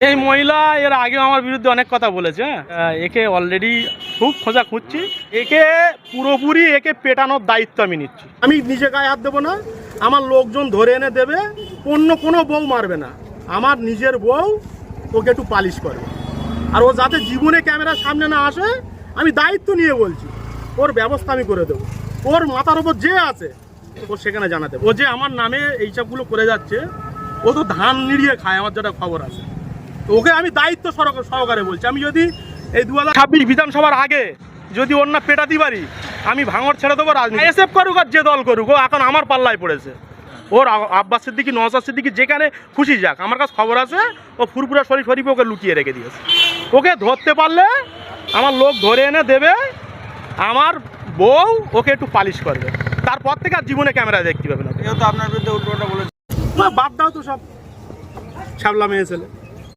এই মহিলা এর আগে আমার বিরুদ্ধে অনেক কথা বলেছে হ্যাঁ। একে অলরেডি খুব খোঁজা খুঁজছি। একে পুরোপুরি একে পেটানোর দায়িত্ব আমি নিচ্ছি। আমি নিজে গায়ে হাত দেবো না আমার লোকজন ধরে এনে দেবে অন্য কোনো বউ মারবে না। আমার নিজের বউ ওকে একটু পালিশ করবে। আর ও যাতে জীবনে ক্যামেরার সামনে না আসে আমি দায়িত্ব নিয়ে বলছি ওর ব্যবস্থা আমি করে দেবো। ওর মাথার ওপর যে আছে ও সেখানে জানাতে ও যে আমার নামে এইসবগুলো করে যাচ্ছে ও তো ধান নিড়িয়ে খায় আমার যেটা খবর আছে। ওকে আমি দায়িত্ব সহকারে বলছি। আমি যদি এই দু হাজার ছাব্বিশ বিধানসভার আগে যদি না পেটাতে পারি আমি ভাঙর ছেড়ে দেবো রাজনীতি এসএফ করুক আর যে দল করুক ও এখন আমার পাল্লায় পড়েছে। ওর আব্বাস সিদ্দিকি নওয়াজ সিদ্দিকি যেখানে খুশি যাক আমার কাছে খবর আছে ও ফুরপুরা শরীফ শরীফে ওকে লুকিয়ে রেখে দিয়েছে। ওকে ধরতে পারলে আমার লোক ধরে এনে দেবে আমার বউ ওকে একটু পালিশ করবে। তারপর থেকে আর জীবনে ক্যামেরা দেখতে পাবে না। কেউ তো আপনার বিরুদ্ধে উল্টোটা বলেছে। না, বাদ দাও তো সব। ছাবলা মেয়ে ছেলে।